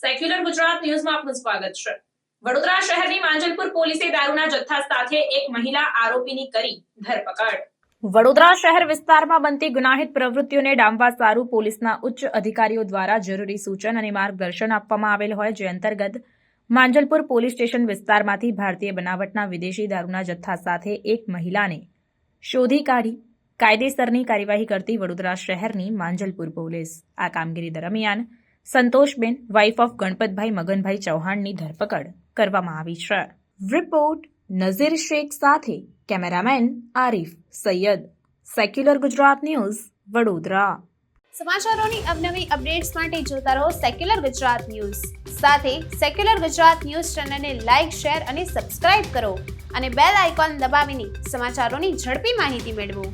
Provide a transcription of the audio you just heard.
Secular Gujarat ન્યૂઝમાં આપનું સ્વાગત છે. વડોદરા શહેરની માંજલપુર પોલીસે દારૂના જથ્થા સાથે એક મહિલા આરોપીની કરી ધરપકડ. વડોદરા શહેર વિસ્તારમાં બનતી ગુનાહિત પ્રવૃત્તિઓને ડામવા સારું પોલીસના ઉચ્ચ અધિકારીઓ દ્વારા જરૂરી સૂચન અને માર્ગદર્શન આપવામાં આવેલ હોય, જે અંતર્ગત માંજલપુર પોલીસ સ્ટેશન વિસ્તારમાંથી ભારતીય બનાવટના વિદેશી દારૂના જથ્થા સાથે એક મહિલાને શોધી કાઢી, કાયદેસરની કાર્યવાહી કરતી વડોદરા શહેરની માંજલપુર પોલીસ. આ કામગીરી દરમિયાન સંતોષબેન વાઇફ ઓફ ગણપતભાઈ મગનભાઈ ચૌહાણની ધરપકડ કરવામાં આવી છે. રિપોર્ટ નઝીર શેખ સાથે cameraman Arif Saiyed. Secular Gujarat news, Vadodara. સમાચારોની અવનવી અપડેટ્સ માટે જોતા રહો સેક્યુલર ગુજરાત ન્યૂઝ. સાથે સેક્યુલર ગુજરાત ન્યૂઝ ચેનલને લાઇક શેર અને સબસ્ક્રાઇબ કરો અને બેલ આઇકોન દબાવીને સમાચારોની ઝડપી માહિતી મેળવો.